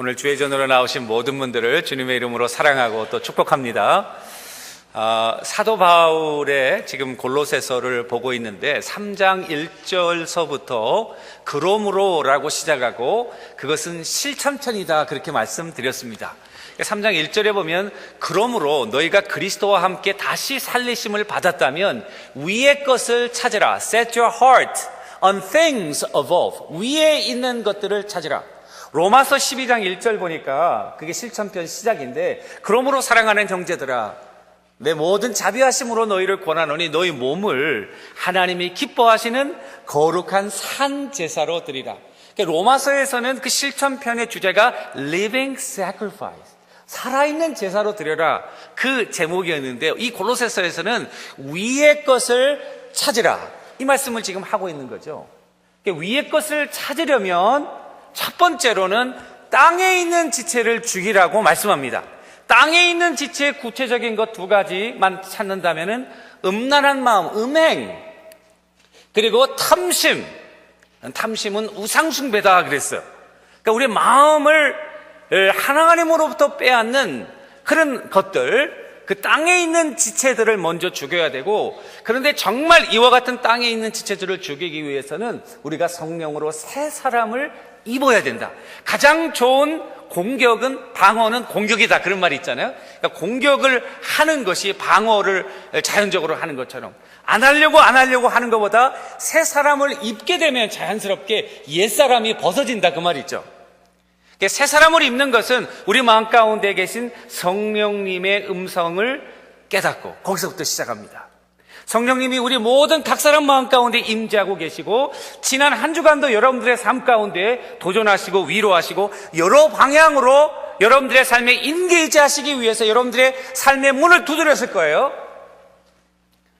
오늘 주회전으로 나오신 모든 분들을 주님의 이름으로 사랑하고 또 축복합니다. 아, 사도 바울의 지금 골로새서를 보고 있는데 3장 1절서부터 그러므로라고 시작하고 그것은 실천편이다 그렇게 말씀드렸습니다. 3장 1절에 보면 그러므로 너희가 그리스도와 함께 다시 살리심을 받았다면 위의 것을 찾으라. Set your heart on things above. 위에 있는 것들을 찾으라. 로마서 12장 1절 보니까 그게 실천편 시작인데 그러므로 사랑하는 형제들아 내 모든 자비하심으로 너희를 권하노니 너희 몸을 하나님이 기뻐하시는 거룩한 산 제사로 드리라. 그러니까 로마서에서는 그 실천편의 주제가 living sacrifice. 살아있는 제사로 드려라. 그 제목이었는데요. 이 골로새서에서는 위의 것을 찾으라. 이 말씀을 지금 하고 있는 거죠. 그러니까 위의 것을 찾으려면 첫 번째로는 땅에 있는 지체를 죽이라고 말씀합니다. 땅에 있는 지체의 구체적인 것 두 가지만 찾는다면은 음란한 마음, 음행, 그리고 탐심. 탐심은 우상숭배다 그랬어요. 그러니까 우리 마음을 하나님으로부터 빼앗는 그런 것들, 그 땅에 있는 지체들을 먼저 죽여야 되고, 그런데 정말 이와 같은 땅에 있는 지체들을 죽이기 위해서는 우리가 성령으로 새 사람을 입어야 된다. 가장 좋은 공격은 방어는 공격이다. 그런 말이 있잖아요. 그러니까 공격을 하는 것이 방어를 자연적으로 하는 것처럼 안 하려고 안 하려고 하는 것보다 새 사람을 입게 되면 자연스럽게 옛 사람이 벗어진다. 그 말이 있죠. 새 사람을 입는 것은 우리 마음 가운데 계신 성령님의 음성을 깨닫고 거기서부터 시작합니다. 성령님이 우리 모든 각 사람 마음 가운데 임재하고 계시고 지난 한 주간도 여러분들의 삶 가운데 도전하시고 위로하시고 여러 방향으로 여러분들의 삶에 인게이지 하시기 위해서 여러분들의 삶의 문을 두드렸을 거예요.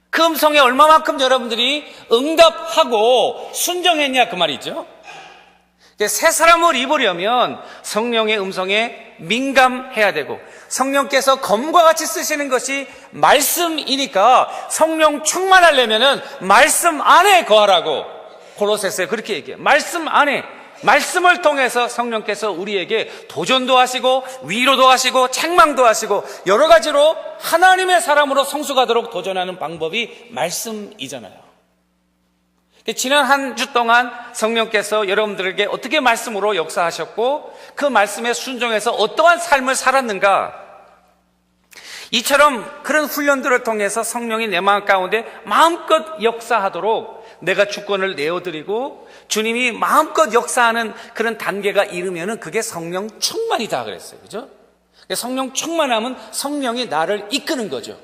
그 음성에 얼마만큼 여러분들이 응답하고 순정했냐 그 말이죠. 새 사람을 입으려면 성령의 음성에 민감해야 되고 성령께서 검과 같이 쓰시는 것이 말씀이니까 성령 충만하려면은 말씀 안에 거하라고 골로새서에 그렇게 얘기해요. 말씀 안에 말씀을 통해서 성령께서 우리에게 도전도 하시고 위로도 하시고 책망도 하시고 여러 가지로 하나님의 사람으로 성숙하도록 도전하는 방법이 말씀이잖아요. 지난 한 주 동안 성령께서 여러분들에게 어떻게 말씀으로 역사하셨고 그 말씀에 순종해서 어떠한 삶을 살았는가 이처럼 그런 훈련들을 통해서 성령이 내 마음 가운데 마음껏 역사하도록 내가 주권을 내어드리고 주님이 마음껏 역사하는 그런 단계가 이르면은 그게 성령 충만이다 그랬어요. 그죠? 성령 충만하면 성령이 나를 이끄는 거죠.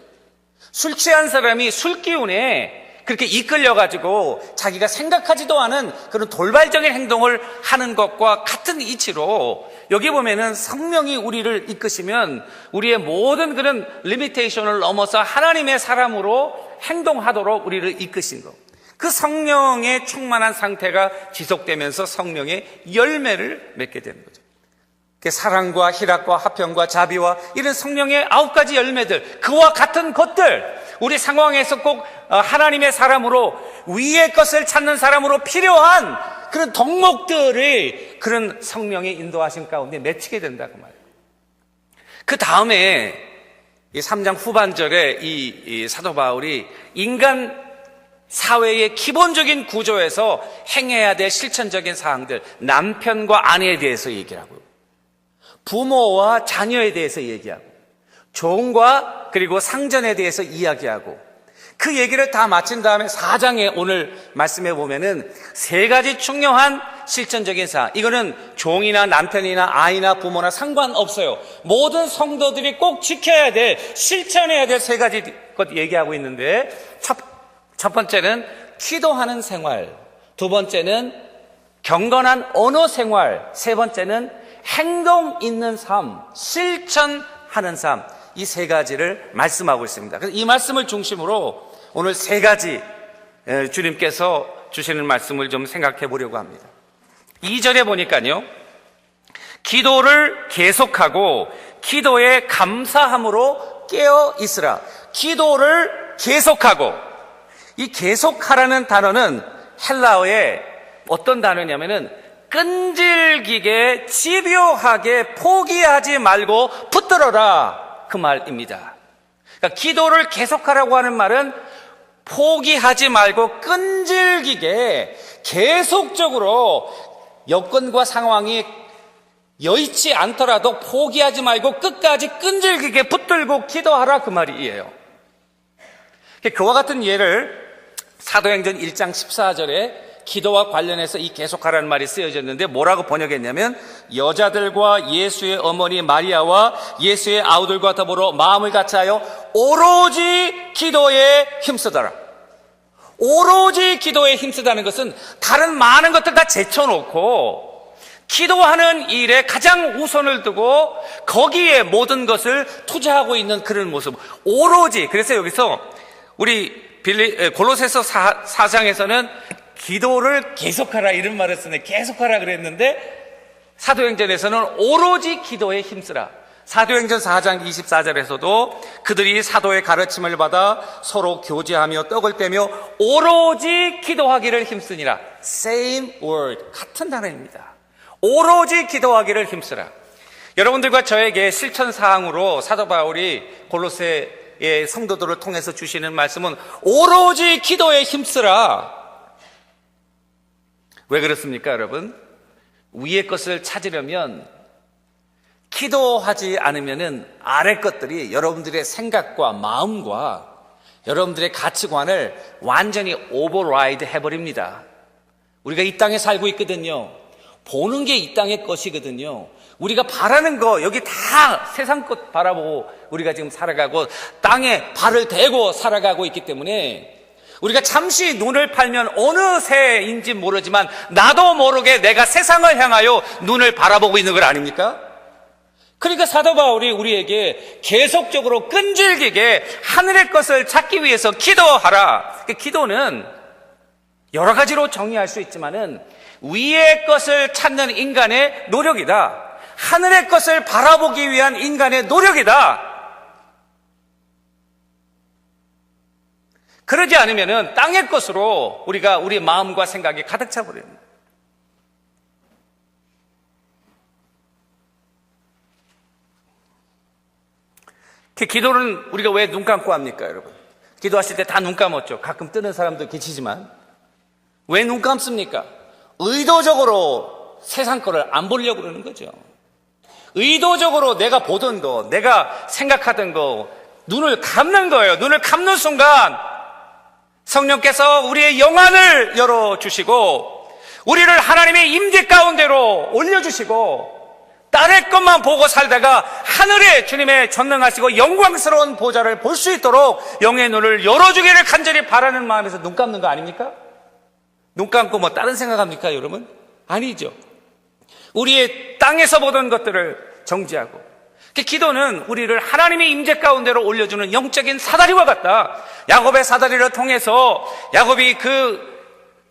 술 취한 사람이 술 기운에 그렇게 이끌려가지고 자기가 생각하지도 않은 그런 돌발적인 행동을 하는 것과 같은 이치로 여기 보면은 성령이 우리를 이끄시면 우리의 모든 그런 리미테이션을 넘어서 하나님의 사람으로 행동하도록 우리를 이끄신 것. 그 성령의 충만한 상태가 지속되면서 성령의 열매를 맺게 되는 거죠. 사랑과 희락과 화평과 자비와 이런 성령의 아홉 가지 열매들, 그와 같은 것들, 우리 상황에서 꼭 어, 하나님의 사람으로 위의 것을 찾는 사람으로 필요한 그런 덕목들을 그런 성령의 인도하심 가운데 맺히게 된다고 그 말이에요. 그 다음에 이 3장 후반절에 이, 이 사도 바울이 인간 사회의 기본적인 구조에서 행해야 될 실천적인 사항들, 남편과 아내에 대해서 얘기를 하고요. 부모와 자녀에 대해서 얘기하고, 종과 그리고 상전에 대해서 이야기하고, 그 얘기를 다 마친 다음에 4장에 오늘 말씀해 보면은 세 가지 중요한 실천적인 사항. 이거는 종이나 남편이나 아이나 부모나 상관없어요. 모든 성도들이 꼭 지켜야 될, 실천해야 될 세 가지 것 얘기하고 있는데 첫, 첫 번째는 기도하는 생활. 두 번째는 경건한 언어 생활. 세 번째는 행동 있는 삶, 실천하는 삶. 이 세 가지를 말씀하고 있습니다. 이 말씀을 중심으로 오늘 세 가지 주님께서 주시는 말씀을 좀 생각해 보려고 합니다. 2절에 보니까요. 기도를 계속하고 기도에 감사함으로 깨어 있으라. 기도를 계속하고 이 계속하라는 단어는 헬라어의 어떤 단어냐면은 끈질기게 집요하게 포기하지 말고 붙들어라 그 말입니다. 그러니까 기도를 계속하라고 하는 말은 포기하지 말고 끈질기게 계속적으로 여건과 상황이 여의치 않더라도 포기하지 말고 끝까지 끈질기게 붙들고 기도하라 그 말이에요. 그와 같은 예를 사도행전 1장 14절에 기도와 관련해서 이 계속하라는 말이 쓰여졌는데 뭐라고 번역했냐면 여자들과 예수의 어머니 마리아와 예수의 아우들과 더불어 마음을 같이하여 오로지 기도에 힘쓰더라. 오로지 기도에 힘쓰다는 것은 다른 많은 것들 다 제쳐놓고 기도하는 일에 가장 우선을 두고 거기에 모든 것을 투자하고 있는 그런 모습. 오로지. 그래서 여기서 우리 빌리, 에, 골로새서 4, 4장에서는 기도를 계속하라 이런 말을 쓰네. 계속하라 그랬는데 사도행전에서는 오로지 기도에 힘쓰라. 사도행전 4장 24절에서도 그들이 사도의 가르침을 받아 서로 교제하며 떡을 떼며 오로지 기도하기를 힘쓰니라. Same word. 같은 단어입니다. 오로지 기도하기를 힘쓰라. 여러분들과 저에게 실천 사항으로 사도 바울이 골로새의 성도들을 통해서 주시는 말씀은 오로지 기도에 힘쓰라. 왜 그렇습니까, 여러분? 위의 것을 찾으려면 기도하지 않으면은 아래 것들이 여러분들의 생각과 마음과 여러분들의 가치관을 완전히 오버라이드 해버립니다. 우리가 이 땅에 살고 있거든요. 보는 게 이 땅의 것이거든요. 우리가 바라는 거, 여기 다 세상 것 바라보고 우리가 지금 살아가고 땅에 발을 대고 살아가고 있기 때문에 우리가 잠시 눈을 팔면 어느 새인지 모르지만 나도 모르게 내가 세상을 향하여 눈을 바라보고 있는 걸 아닙니까? 그러니까 사도 바울이 우리에게 계속적으로 끈질기게 하늘의 것을 찾기 위해서 기도하라. 그 기도는 여러 가지로 정의할 수 있지만은 위의 것을 찾는 인간의 노력이다. 하늘의 것을 바라보기 위한 인간의 노력이다. 그러지 않으면은 땅의 것으로 우리가 우리 마음과 생각이 가득 차버립니다. 그 기도는 우리가 왜 눈 감고 합니까, 여러분? 기도하실 때 다 눈 감았죠. 가끔 뜨는 사람도 계시지만. 왜 눈 감습니까? 의도적으로 세상 거를 안 보려고 그러는 거죠. 의도적으로 내가 보던 거, 내가 생각하던 거, 눈을 감는 거예요. 눈을 감는 순간 성령께서 우리의 영안을 열어주시고, 우리를 하나님의 임재 가운데로 올려주시고, 딸의 것만 보고 살다가 하늘에 주님의 전능하시고 영광스러운 보좌를 볼 수 있도록 영의 눈을 열어주기를 간절히 바라는 마음에서 눈 감는 거 아닙니까? 눈 감고 뭐 다른 생각합니까, 여러분? 아니죠. 우리의 땅에서 보던 것들을 정지하고 그 기도는 우리를 하나님의 임재 가운데로 올려주는 영적인 사다리와 같다. 야곱의 사다리를 통해서 야곱이 그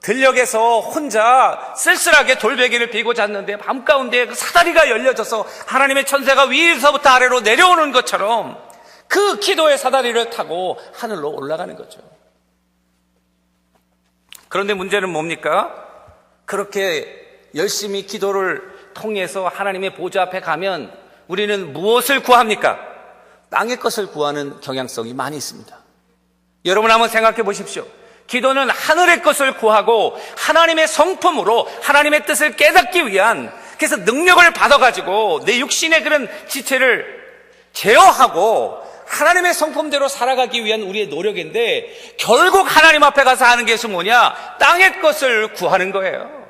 들녘에서 혼자 쓸쓸하게 돌베개를 비고 잤는데 밤 가운데 그 사다리가 열려져서 하나님의 천세가 위에서부터 아래로 내려오는 것처럼 그 기도의 사다리를 타고 하늘로 올라가는 거죠. 그런데 문제는 뭡니까? 그렇게 열심히 기도를 통해서 하나님의 보좌 앞에 가면 우리는 무엇을 구합니까? 땅의 것을 구하는 경향성이 많이 있습니다. 여러분 한번 생각해 보십시오. 기도는 하늘의 것을 구하고 하나님의 성품으로 하나님의 뜻을 깨닫기 위한 그래서 능력을 받아가지고 내 육신의 그런 지체를 제어하고 하나님의 성품대로 살아가기 위한 우리의 노력인데 결국 하나님 앞에 가서 하는 것이 뭐냐? 땅의 것을 구하는 거예요.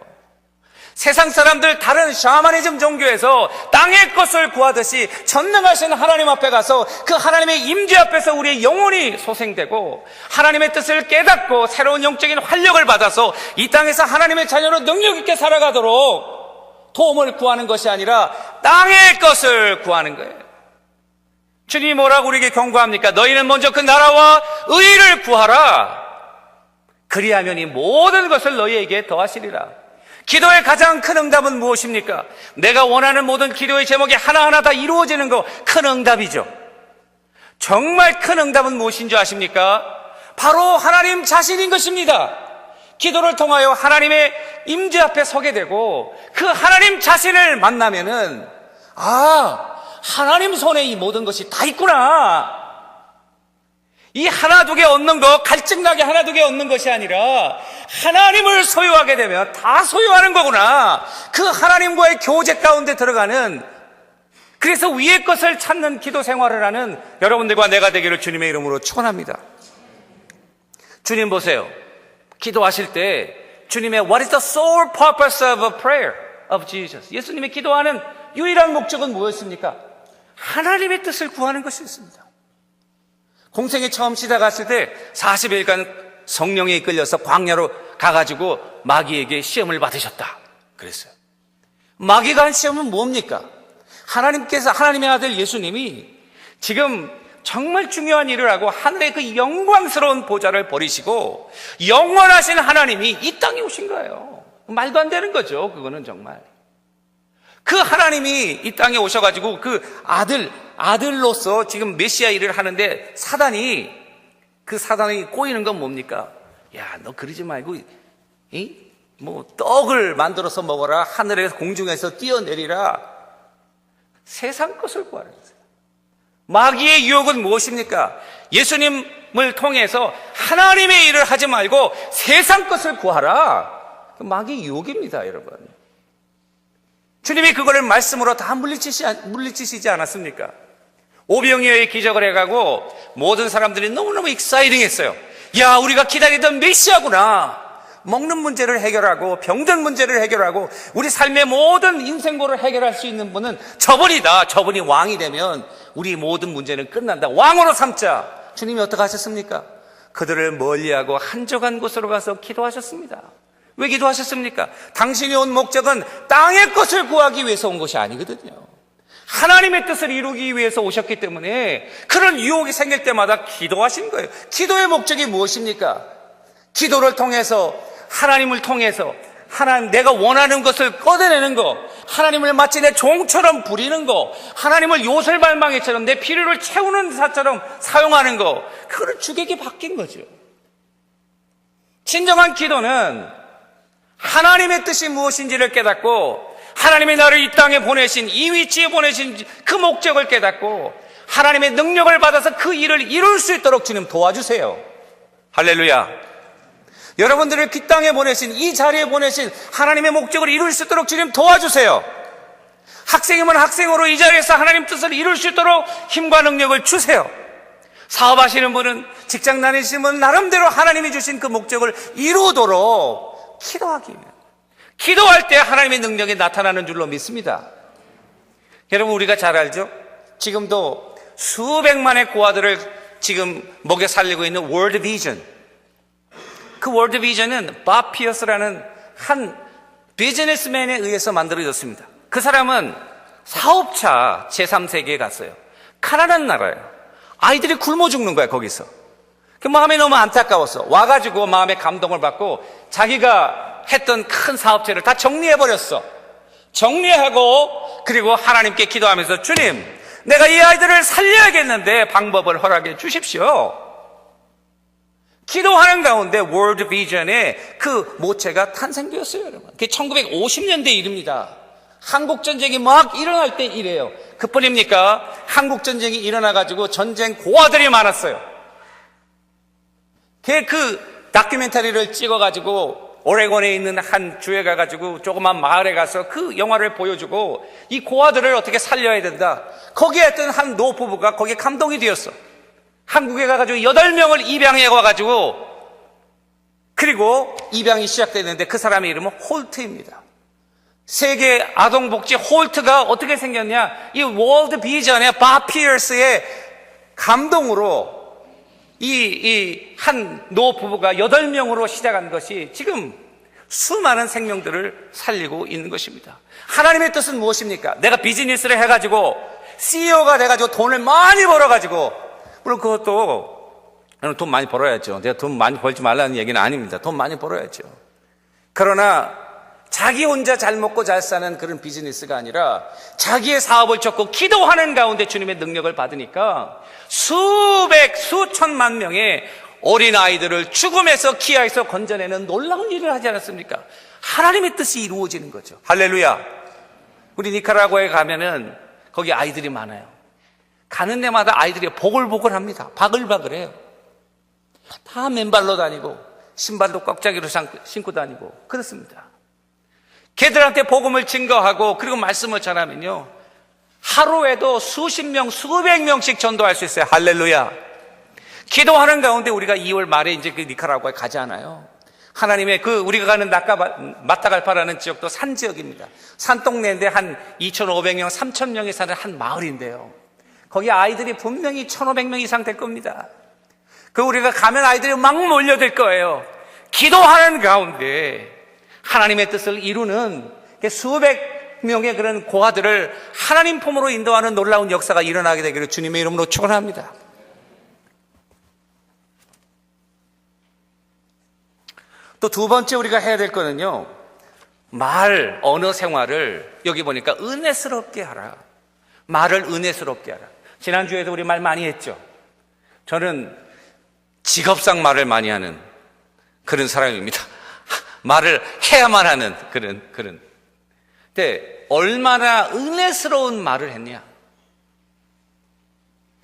세상 사람들 다른 샤머니즘 종교에서 땅의 것을 구하듯이 전능하신 하나님 앞에 가서 그 하나님의 임재 앞에서 우리의 영혼이 소생되고 하나님의 뜻을 깨닫고 새로운 영적인 활력을 받아서 이 땅에서 하나님의 자녀로 능력 있게 살아가도록 도움을 구하는 것이 아니라 땅의 것을 구하는 거예요. 주님이 뭐라고 우리에게 경고합니까? 너희는 먼저 그 나라와 의를 구하라. 그리하면 이 모든 것을 너희에게 더하시리라. 기도의 가장 큰 응답은 무엇입니까? 내가 원하는 모든 기도의 제목이 하나하나 다 이루어지는 거 큰 응답이죠. 정말 큰 응답은 무엇인 줄 아십니까? 바로 하나님 자신인 것입니다. 기도를 통하여 하나님의 임재 앞에 서게 되고 그 하나님 자신을 만나면은 아, 하나님 손에 이 모든 것이 다 있구나. 이 하나 두 개 얻는 거 갈증나게 하나 두 개 얻는 것이 아니라 하나님을 소유하게 되면 다 소유하는 거구나. 그 하나님과의 교제 가운데 들어가는 그래서 위의 것을 찾는 기도 생활을 하는 여러분들과 내가 되기를 주님의 이름으로 축원합니다. 주님 보세요. 기도하실 때 주님의 What is the sole purpose of a prayer of Jesus? 예수님이 기도하는 유일한 목적은 뭐였습니까? 하나님의 뜻을 구하는 것이었습니다. 공생에 처음 시작했을 때 40일간 성령에 이끌려서 광야로 가가지고 마귀에게 시험을 받으셨다. 그랬어요. 마귀가 한 시험은 뭡니까? 하나님께서 하나님의 아들 예수님이 지금 정말 중요한 일을 하고 하늘의 그 영광스러운 보좌를 버리시고 영원하신 하나님이 이 땅에 오신 거예요. 말도 안 되는 거죠. 그거는 정말. 그 하나님이 이 땅에 오셔가지고 그 아들, 아들로서 지금 메시아 일을 하는데 사단이, 그 사단이 꼬이는 건 뭡니까? 야, 너 그러지 말고, 이? 뭐, 떡을 만들어서 먹어라. 하늘에서 공중에서 뛰어내리라. 세상 것을 거예요. 마귀의 유혹은 무엇입니까? 예수님을 통해서 하나님의 일을 하지 말고 세상 것을 구하라. 그 마귀의 유혹입니다, 여러분. 주님이 그거를 말씀으로 다 물리치시, 물리치시지 않았습니까? 오병이어의 기적을 해가고 모든 사람들이 너무너무 익사이딩 했어요. 야, 우리가 기다리던 메시아구나. 먹는 문제를 해결하고 병든 문제를 해결하고 우리 삶의 모든 인생고를 해결할 수 있는 분은 저분이다. 저분이 왕이 되면 우리 모든 문제는 끝난다. 왕으로 삼자. 주님이 어떻게 하셨습니까? 그들을 멀리하고 한적한 곳으로 가서 기도하셨습니다. 왜 기도하셨습니까? 당신이 온 목적은 땅의 것을 구하기 위해서 온 것이 아니거든요. 하나님의 뜻을 이루기 위해서 오셨기 때문에 그런 유혹이 생길 때마다 기도하신 거예요. 기도의 목적이 무엇입니까? 기도를 통해서 하나님을 통해서 하나님 내가 원하는 것을 꺼내내는 거, 하나님을 마치 내 종처럼 부리는 거, 하나님을 요술발망이처럼 내 필요를 채우는 사처럼 사용하는 거, 그거를 주객이 바뀐 거죠. 진정한 기도는 하나님의 뜻이 무엇인지를 깨닫고 하나님이 나를 이 땅에 보내신 이 위치에 보내신 그 목적을 깨닫고 하나님의 능력을 받아서 그 일을 이룰 수 있도록 주님 도와주세요. 할렐루야. 여러분들을 그 땅에 보내신 이 자리에 보내신 하나님의 목적을 이룰 수 있도록 주님 도와주세요. 학생이면 학생으로 이 자리에서 하나님 뜻을 이룰 수 있도록 힘과 능력을 주세요. 사업하시는 분은 직장 다니시는 분은 나름대로 하나님이 주신 그 목적을 이루도록 기도하기 위해 기도할 때 하나님의 능력이 나타나는 줄로 믿습니다. 여러분 우리가 잘 알죠? 지금도 수백만의 고아들을 지금 먹여 살리고 있는 월드 비전. 그 월드 비전은 바 피어스라는 한 비즈니스맨에 의해서 만들어졌습니다. 그 사람은 사업차 제3세계에 갔어요. 가난한 나라예요. 아이들이 굶어 죽는 거야, 거기서. 그 마음이 너무 안타까웠어. 와가지고 마음에 감동을 받고 자기가 했던 큰 사업체를 다 정리해버렸어. 정리하고 그리고 하나님께 기도하면서 주님, 내가 이 아이들을 살려야겠는데 방법을 허락해 주십시오. 기도하는 가운데 월드 비전의 그 모체가 탄생되었어요, 여러분. 그게 1950년대 일입니다. 한국 전쟁이 막 일어날 때 이래요. 그뿐입니까? 한국 전쟁이 일어나가지고 전쟁 고아들이 많았어요. 그, 그 다큐멘터리를 찍어가지고 오레곤에 있는 한 주에 가가지고 조그만 마을에 가서 그 영화를 보여주고 이 고아들을 어떻게 살려야 된다. 거기에 했던 한 노부부가 거기에 감동이 되었어. 한국에 가가지고 8명을 입양해 와가지고 그리고 입양이 시작되는데 그 사람의 이름은 홀트입니다. 세계 아동복지 홀트가 어떻게 생겼냐? 이 월드 비전의 바 피어스의 감동으로 이, 이, 한 노 부부가 여덟 명으로 시작한 것이 지금 수많은 생명들을 살리고 있는 것입니다. 하나님의 뜻은 무엇입니까? 내가 비즈니스를 해가지고 CEO가 돼가지고 돈을 많이 벌어가지고 물론 그것도 돈 많이 벌어야죠. 내가 돈 많이 벌지 말라는 얘기는 아닙니다. 돈 많이 벌어야죠. 그러나 자기 혼자 잘 먹고 잘 사는 그런 비즈니스가 아니라 자기의 사업을 쫓고 기도하는 가운데 주님의 능력을 받으니까 수백, 수천만 명의 어린 아이들을 죽음에서 기아에서 건져내는 놀라운 일을 하지 않았습니까? 하나님의 뜻이 이루어지는 거죠. 할렐루야. 우리 니카라과에 가면은 거기 아이들이 많아요. 가는 데마다 아이들이 보글보글합니다. 바글바글해요. 다 맨발로 다니고 신발도 꽉짜기로 신고 다니고 그렇습니다. 걔들한테 복음을 증거하고 그리고 말씀을 전하면요. 하루에도 수십 명, 수백 명씩 전도할 수 있어요. 할렐루야. 기도하는 가운데 우리가 2월 말에 이제 그 니카라과에 가잖아요. 하나님의 그 우리가 가는 낙가 마타갈파라는 지역도 산 지역입니다. 산 동네인데 한 2,500명, 3,000명이 사는 한 마을인데요. 거기 아이들이 분명히 1,500명 이상 될 겁니다. 그 우리가 가면 아이들이 막 몰려들 거예요. 기도하는 가운데 하나님의 뜻을 이루는 수백 명의 그런 고아들을 하나님 품으로 인도하는 놀라운 역사가 일어나게 되기를 주님의 이름으로 축원합니다. 또 두 번째 우리가 해야 될 거는요. 말, 언어 생활을 여기 보니까 은혜스럽게 하라. 말을 은혜스럽게 하라. 지난주에도 우리 말 많이 했죠. 저는 직업상 말을 많이 하는 그런 사람입니다. 말을 해야만 하는 그런, 그런. 근데 얼마나 은혜스러운 말을 했냐.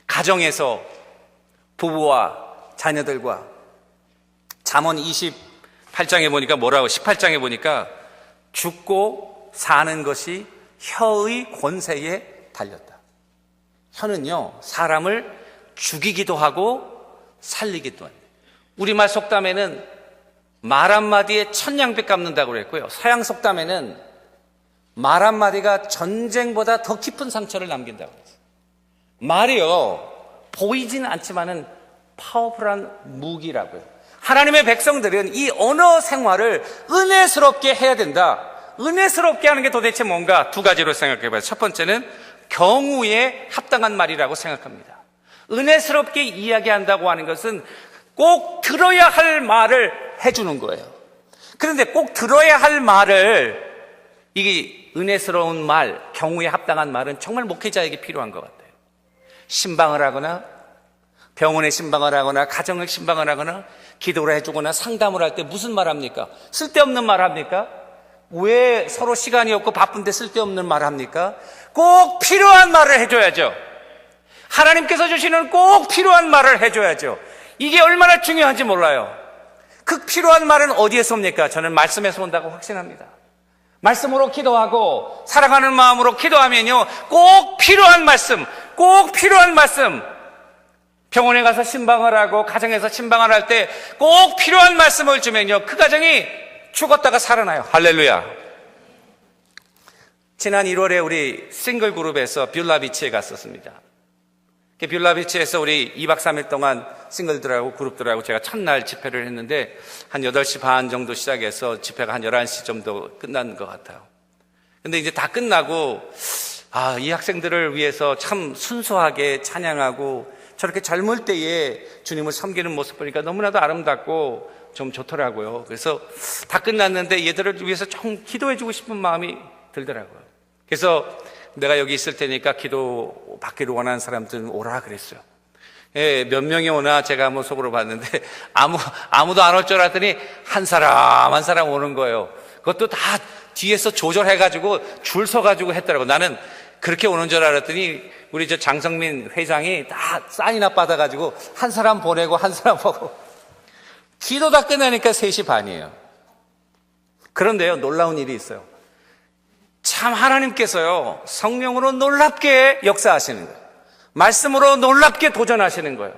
가정에서 부부와 자녀들과 잠언 28장에 보니까 뭐라고 18장에 보니까 죽고 사는 것이 혀의 권세에 달렸다. 혀는요, 사람을 죽이기도 하고 살리기도 합니다. 우리말 속담에는 말 한마디에 천냥백 갚는다고 그랬고요. 서양 속담에는 말 한마디가 전쟁보다 더 깊은 상처를 남긴다고 그랬어요. 말이요, 보이지는 않지만은 파워풀한 무기라고요. 하나님의 백성들은 이 언어 생활을 은혜스럽게 해야 된다. 은혜스럽게 하는 게 도대체 뭔가 두 가지로 생각해 봐요. 첫 번째는 경우에 합당한 말이라고 생각합니다. 은혜스럽게 이야기한다고 하는 것은 꼭 들어야 할 말을 해주는 거예요. 그런데 꼭 들어야 할 말을 이게 은혜스러운 말, 경우에 합당한 말은 정말 목회자에게 필요한 것 같아요. 신방을 하거나 병원에 신방을 하거나 가정을 신방을 하거나 기도를 해주거나 상담을 할 때 무슨 말 합니까? 쓸데없는 말 합니까? 왜 서로 시간이 없고 바쁜데 쓸데없는 말 합니까? 꼭 필요한 말을 해줘야죠. 하나님께서 주시는 꼭 필요한 말을 해줘야죠. 이게 얼마나 중요한지 몰라요. 그 필요한 말은 어디에서 옵니까? 저는 말씀에서 온다고 확신합니다. 말씀으로 기도하고 사랑하는 마음으로 기도하면요. 꼭 필요한 말씀, 꼭 필요한 말씀. 병원에 가서 신방을 하고 가정에서 신방을 할 때 꼭 필요한 말씀을 주면요. 그 가정이 죽었다가 살아나요. 할렐루야. 지난 1월에 우리 싱글 그룹에서 뷰라비치에 갔었습니다. 뷰라비치에서 우리 2박 3일 동안 싱글들하고 그룹들하고 제가 첫날 집회를 했는데 한 8시 반 정도 시작해서 집회가 한 11시 정도 끝난 것 같아요. 근데 이제 다 끝나고 아, 이 학생들을 위해서 참 순수하게 찬양하고 저렇게 젊을 때에 주님을 섬기는 모습 보니까 너무나도 아름답고 좀 좋더라고요. 그래서 다 끝났는데 얘들을 위해서 좀 기도해주고 싶은 마음이 들더라고요. 그래서 내가 여기 있을 테니까 기도 받기를 원하는 사람들은 오라 그랬어요. 예, 몇 명이 오나 제가 한번 속으로 봤는데 아무 아무도 안 올 줄 알았더니 한 사람 한 사람 오는 거예요. 그것도 다 뒤에서 조절해 가지고 줄 서 가지고 했더라고. 나는 그렇게 오는 줄 알았더니 우리 저 장성민 회장이 다 사인업 받아 가지고 한 사람 보내고 한 사람 보고 기도 다 끝나니까 3시 반이에요. 그런데요, 놀라운 일이 있어요. 참 하나님께서요, 성령으로 놀랍게 역사하시는 거예요. 말씀으로 놀랍게 도전하시는 거예요.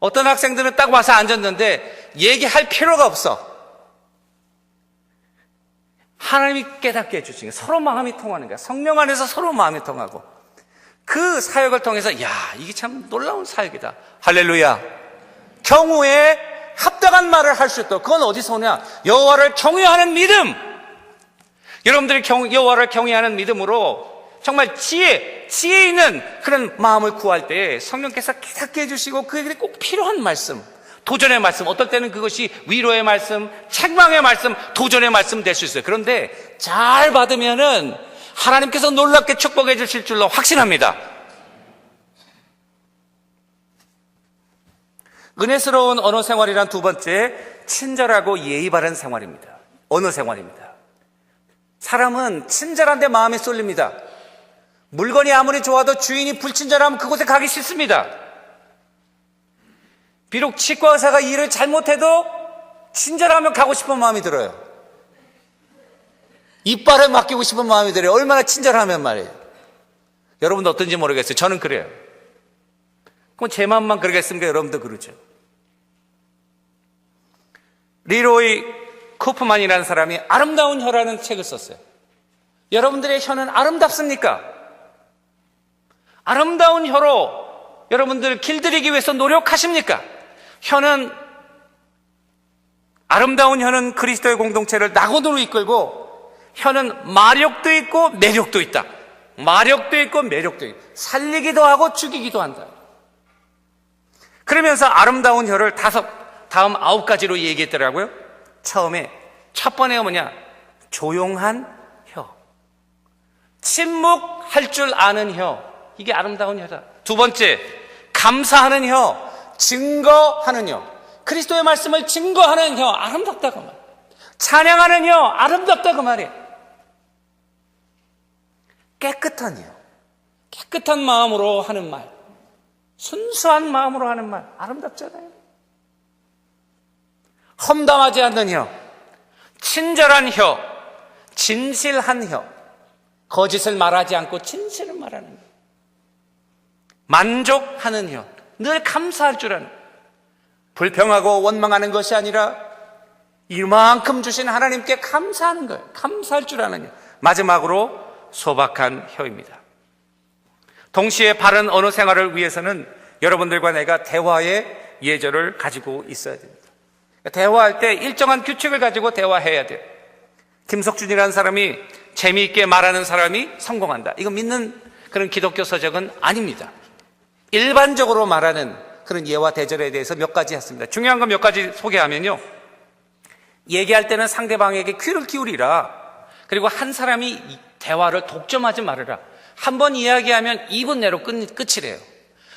어떤 학생들은 딱 와서 앉았는데 얘기할 필요가 없어. 하나님이 깨닫게 해주시는 거예요. 서로 마음이 통하는 거예요. 성령 안에서 서로 마음이 통하고. 그 사역을 통해서, 야, 이게 참 놀라운 사역이다. 할렐루야. 경우에 합당한 말을 할 수 있다. 그건 어디서 오냐? 여호와를 경외하는 믿음. 여러분들이 경, 여호와를 경외하는 믿음으로 정말 지혜, 지혜 있는 그런 마음을 구할 때 성령께서 깨닫게 해주시고 그에게 꼭 필요한 말씀, 도전의 말씀, 어떨 때는 그것이 위로의 말씀, 책망의 말씀, 도전의 말씀 될 수 있어요. 그런데 잘 받으면은 하나님께서 놀랍게 축복해 주실 줄로 확신합니다. 은혜스러운 언어 생활이란 두 번째, 친절하고 예의 바른 생활입니다. 언어 생활입니다. 사람은 친절한데 마음이 쏠립니다. 물건이 아무리 좋아도 주인이 불친절하면 그곳에 가기 싫습니다. 비록 치과 의사가 일을 잘못해도 친절하면 가고 싶은 마음이 들어요. 이빨을 맡기고 싶은 마음이 들어요. 얼마나 친절하면 말이에요. 여러분도 어떤지 모르겠어요. 저는 그래요. 그럼 제 마음만 그러겠습니까? 여러분도 그러죠. 리로이 쿠프만이라는 사람이 아름다운 혀라는 책을 썼어요. 여러분들의 혀는 아름답습니까? 아름다운 혀로 여러분들 길들이기 위해서 노력하십니까? 혀는 아름다운 혀는 그리스도의 공동체를 낙원으로 이끌고 혀는 마력도 있고 매력도 있다. 마력도 있고 매력도 있고 살리기도 하고 죽이기도 한다. 그러면서 아름다운 혀를 다섯 다음 아홉 가지로 얘기했더라고요. 처음에 첫 번째가 뭐냐? 조용한 혀. 침묵할 줄 아는 혀. 이게 아름다운 혀다. 두 번째, 감사하는 혀. 증거하는 혀. 그리스도의 말씀을 증거하는 혀. 아름답다 그 말. 찬양하는 혀. 아름답다 그 말이에요. 깨끗한 혀. 깨끗한 마음으로 하는 말. 순수한 마음으로 하는 말. 아름답잖아요. 험담하지 않는 혀, 친절한 혀, 진실한 혀, 거짓을 말하지 않고 진실을 말하는 혀, 만족하는 혀, 늘 감사할 줄 아는, 불평하고 원망하는 것이 아니라 이만큼 주신 하나님께 감사하는 거예요. 감사할 줄 아는 혀. 마지막으로 소박한 혀입니다. 동시에 바른 언어 생활을 위해서는 여러분들과 내가 대화의 예절을 가지고 있어야 됩니다. 대화할 때 일정한 규칙을 가지고 대화해야 돼요. 김석준이라는 사람이 재미있게 말하는 사람이 성공한다. 이거 믿는 그런 기독교 서적은 아닙니다. 일반적으로 말하는 그런 예와 대절에 대해서 몇 가지 했습니다. 중요한 건 몇 가지 소개하면요. 얘기할 때는 상대방에게 귀를 기울이라. 그리고 한 사람이 대화를 독점하지 말아라. 한 번 이야기하면 2분 내로 끝, 끝이래요.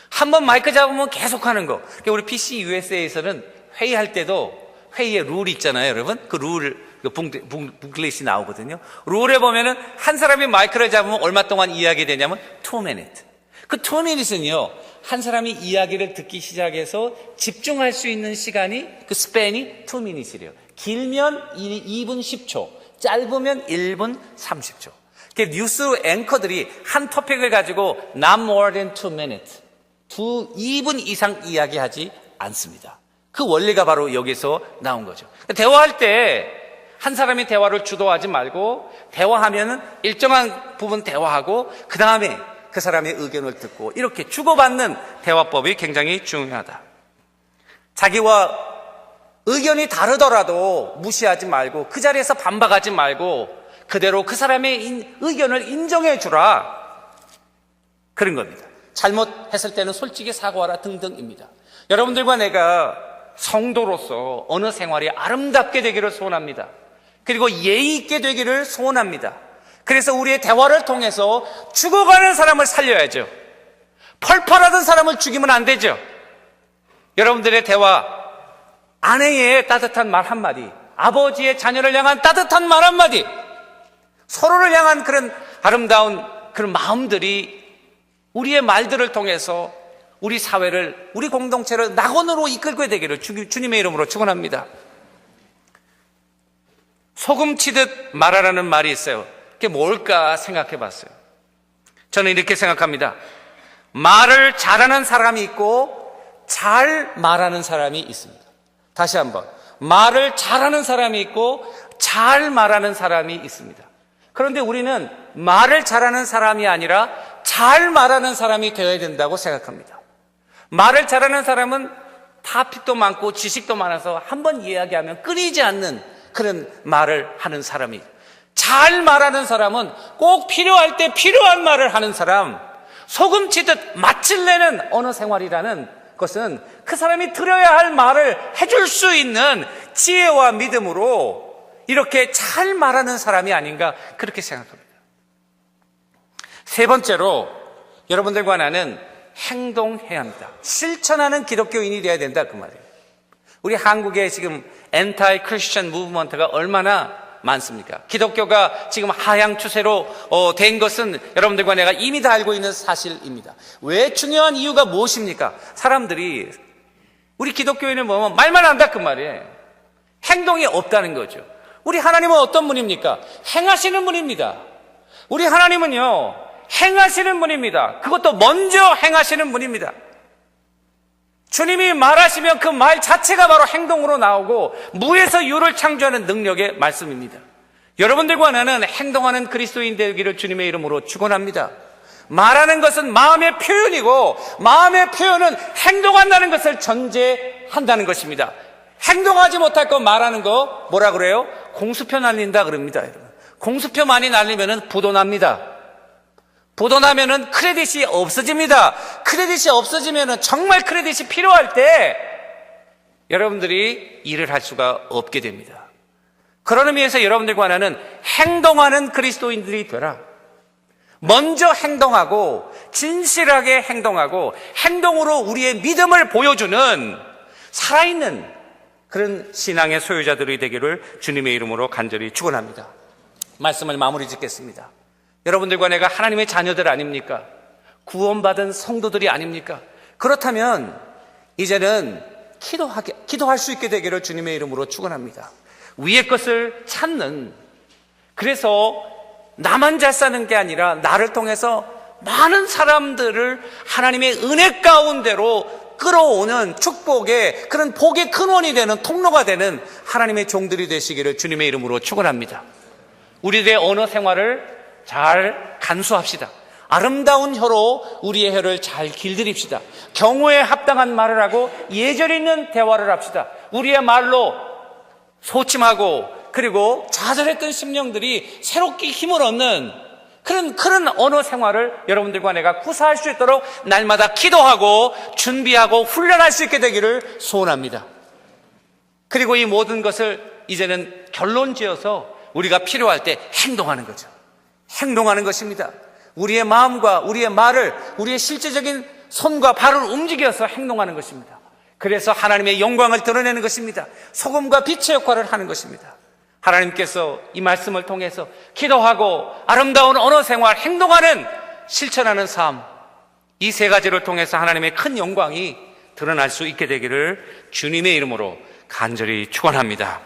한 번 마이크 잡으면 계속 하는 거. 그러니까 우리 PC USA에서는 회의할 때도 회의에 룰이 있잖아요, 여러분. 그 룰, 그 붕글리시 나오거든요. 룰에 보면은 한 사람이 마이크를 잡으면 얼마 동안 이야기 되냐면 2 minute. 그 2 minutes는요, 한 사람이 이야기를 듣기 시작해서 집중할 수 있는 시간이 그 스팬이 2 minutes이래요. 길면 2분 10초, 짧으면 1분 30초. 그 뉴스 앵커들이 한 토픽을 가지고 not more than 2 minutes, 두 2분 이상 이야기하지 않습니다. 그 원리가 바로 여기서 나온 거죠. 대화할 때 한 사람이 대화를 주도하지 말고 대화하면은 일정한 부분 대화하고 그 다음에 그 사람의 의견을 듣고 이렇게 주고받는 대화법이 굉장히 중요하다. 자기와 의견이 다르더라도 무시하지 말고 그 자리에서 반박하지 말고 그대로 그 사람의 의견을 인정해 주라. 그런 겁니다. 잘못했을 때는 솔직히 사과하라 등등입니다. 여러분들과 내가 성도로서 어느 생활이 아름답게 되기를 소원합니다. 그리고 예의 있게 되기를 소원합니다. 그래서 우리의 대화를 통해서 죽어가는 사람을 살려야죠. 펄펄하던 사람을 죽이면 안 되죠. 여러분들의 대화, 아내의 따뜻한 말 한마디, 아버지의 자녀를 향한 따뜻한 말 한마디, 서로를 향한 그런 아름다운 그런 마음들이 우리의 말들을 통해서 우리 사회를, 우리 공동체를 낙원으로 이끌게 되기를 주, 주님의 이름으로 축원합니다. 소금 치듯 말하라는 말이 있어요. 그게 뭘까 생각해 봤어요. 저는 이렇게 생각합니다. 말을 잘하는 사람이 있고 잘 말하는 사람이 있습니다. 다시 한번. 말을 잘하는 사람이 있고 잘 말하는 사람이 있습니다. 그런데 우리는 말을 잘하는 사람이 아니라 잘 말하는 사람이 되어야 된다고 생각합니다. 말을 잘하는 사람은 타픽도 많고 지식도 많아서 한 번 이야기하면 끊이지 않는 그런 말을 하는 사람이 잘 말하는 사람은 꼭 필요할 때 필요한 말을 하는 사람 소금 치듯 맛을 내는 언어 생활이라는 것은 그 사람이 들어야 할 말을 해줄 수 있는 지혜와 믿음으로 이렇게 잘 말하는 사람이 아닌가 그렇게 생각합니다. 세 번째로 여러분들과 나는 행동해야 합니다. 실천하는 기독교인이 되어야 된다 그 말이에요. 우리 한국에 지금 엔타이 크리스천 무브먼트가 얼마나 많습니까? 기독교가 지금 하향 추세로 어, 된 것은 여러분들과 내가 이미 다 알고 있는 사실입니다. 왜 중요한 이유가 무엇입니까? 사람들이 우리 기독교인을 보면 말만 한다 그 말이에요. 행동이 없다는 거죠. 우리 하나님은 어떤 분입니까? 행하시는 분입니다. 우리 하나님은요, 행하시는 분입니다. 그것도 먼저 행하시는 분입니다. 주님이 말하시면 그 말 자체가 바로 행동으로 나오고 무에서 유를 창조하는 능력의 말씀입니다. 여러분들과 나는 행동하는 그리스도인 되기를 주님의 이름으로 축원합니다. 말하는 것은 마음의 표현이고 마음의 표현은 행동한다는 것을 전제한다는 것입니다. 행동하지 못할 거 말하는 거 뭐라 그래요? 공수표 날린다 그럽니다. 공수표 많이 날리면 부도 납니다. 부도 나면은 크레딧이 없어집니다. 크레딧이 없어지면은 정말 크레딧이 필요할 때 여러분들이 일을 할 수가 없게 됩니다. 그런 의미에서 여러분들과 나는 행동하는 그리스도인들이 되라. 먼저 행동하고 진실하게 행동하고 행동으로 우리의 믿음을 보여주는 살아있는 그런 신앙의 소유자들이 되기를 주님의 이름으로 간절히 축원합니다. 말씀을 마무리 짓겠습니다. 여러분들과 내가 하나님의 자녀들 아닙니까? 구원받은 성도들이 아닙니까? 그렇다면 이제는 기도하게, 기도할 수 있게 되기를 주님의 이름으로 축원합니다. 위의 것을 찾는 그래서 나만 잘 사는 게 아니라 나를 통해서 많은 사람들을 하나님의 은혜 가운데로 끌어오는 축복의 그런 복의 근원이 되는 통로가 되는 하나님의 종들이 되시기를 주님의 이름으로 축원합니다. 우리들의 언어 생활을 잘 간수합시다. 아름다운 혀로 우리의 혀를 잘 길들입시다. 경우에 합당한 말을 하고 예절 있는 대화를 합시다. 우리의 말로 소침하고 그리고 좌절했던 심령들이 새롭게 힘을 얻는 그런 그런 언어 생활을 여러분들과 내가 구사할 수 있도록 날마다 기도하고 준비하고 훈련할 수 있게 되기를 소원합니다. 그리고 이 모든 것을 이제는 결론 지어서 우리가 필요할 때 행동하는 거죠. 행동하는 것입니다. 우리의 마음과 우리의 말을 우리의 실제적인 손과 발을 움직여서 행동하는 것입니다. 그래서 하나님의 영광을 드러내는 것입니다. 소금과 빛의 역할을 하는 것입니다. 하나님께서 이 말씀을 통해서 기도하고 아름다운 언어 생활, 행동하는 실천하는 삶, 이 세 가지를 통해서 하나님의 큰 영광이 드러날 수 있게 되기를 주님의 이름으로 간절히 축원합니다.